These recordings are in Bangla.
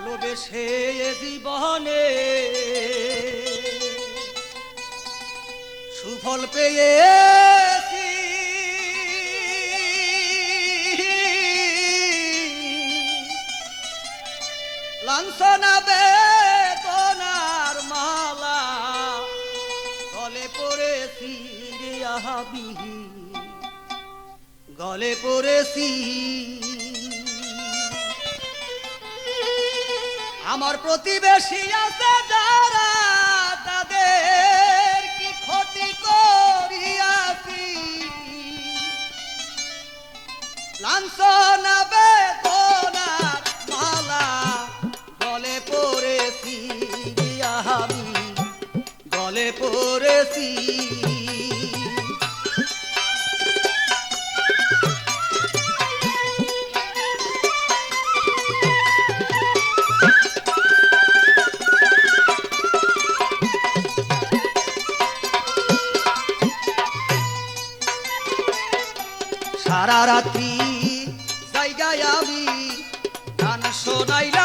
ভালোবেসে জীবনে সুফল পেয়ে লাঞ্ছনা বেদনার মালা গলে পড়েছি রিয়াহাবিহী গলে পড়েছি আমার প্রতিবেশী আছে যারা, তাদের কি ক্ষতি করিয়াছি? লাঞ্ছনা, বেদনার মালা গলে পড়েছি আমি গলে পড়েছি সারা রাত্রি জায়গায় আমি গান শোনাইল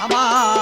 妈妈。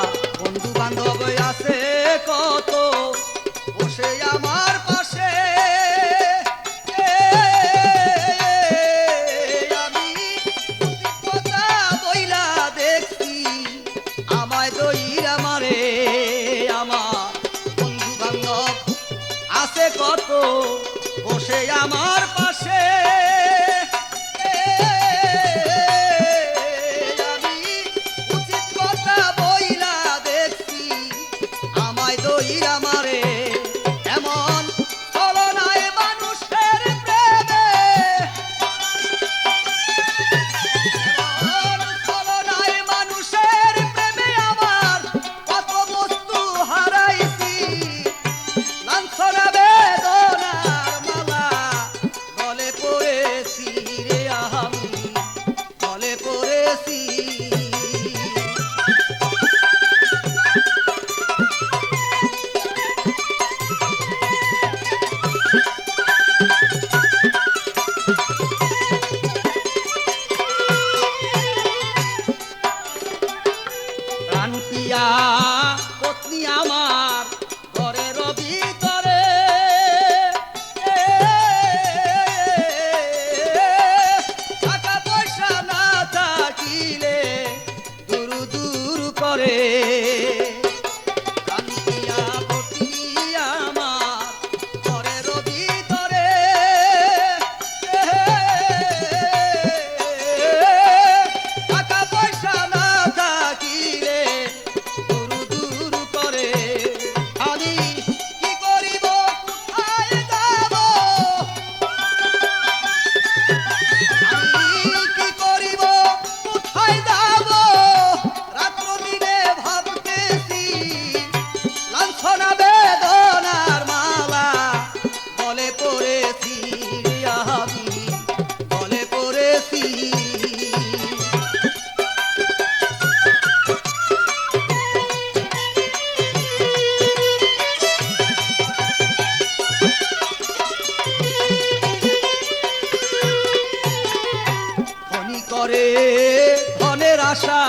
করে ধনের আশা